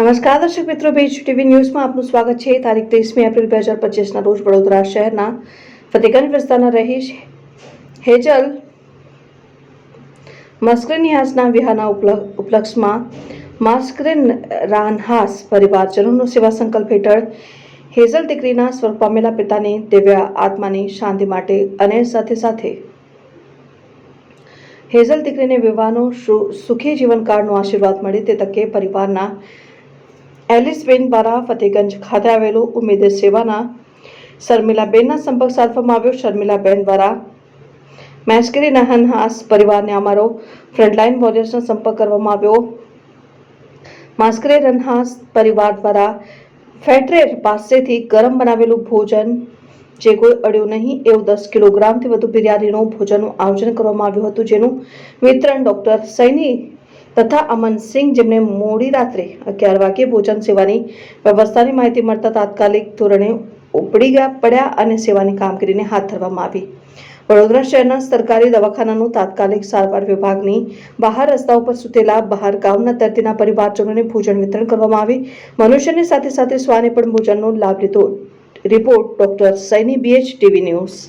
નમસ્કાર, દર્શક મિત્રો ભેજ ટીવી ન્યૂઝમાં આપનું સ્વાગત છે. તારીખ ત્રીસમી એપ્રિલ બે હજાર પચીસના રોજ વડોદરા શહેરના ફતેગંજ વિસ્તારના રહીશ હેજલ મસ્કરીનિયાઝના વિહારના ઉપલક્ષમાં માસ્કરેન રાનહાસ પરિવારજનોનો સેવા સંકલ્પ હેઠળ હેઝલ દીકરીના સ્વર્ગ પામેલા પિતાની દિવ્ય આત્માની શાંતિ માટે અને સાથે સાથે હેઝલ દીકરીને વિવાહનો સુખી જીવનકાળનો આશીર્વાદ મળે તે તકે પરિવારના એલિસબેન દ્વારા ફતેગંજ ખાતે આવેલું ઉમેદ સેવાના શર્મિલાબેનના સંપર્ક સાધવામાં આવ્યો. શર્મિલાબેન દ્વારા મેસ્કરી નહનહાસ પરિવારને અમારો ફ્રન્ટલાઇન વોરિયર્સનો સંપર્ક કરવામાં આવ્યો. માસ્કરે રનહાસ પરિવાર દ્વારા ફેટરેર પાસેથી ગરમ બનાવેલું ભોજન, જે કોઈ અડ્યું નહીં, એવું દસ કિલોગ્રામથી વધુ બિરયાનીનું ભોજનનું આયોજન કરવામાં આવ્યું હતું, જેનું વિતરણ ડૉક્ટર સૈની તથા અમન સિંહ જેમને મોડી રાત્રે અગિયાર વાગે ભોજન સેવાની વ્યવસ્થાની માહિતી મળતા તાત્કાલિક ધોરણે ઉપડી ગયા પડ્યા અને સેવાની કામગીરીને હાથ ધરવામાં આવી. વડોદરા શહેરના સરકારી દવાખાનાનું તાત્કાલિક સારવાર વિભાગની બહાર રસ્તા ઉપર સુતેલા બહાર ગામના દર્દીના પરિવારજનોને ભોજન વિતરણ કરવામાં આવી. મનુષ્યની સાથે સાથે સ્વાને પણ ભોજનનો લાભ લીધો. Report doctor Saini BH TV news.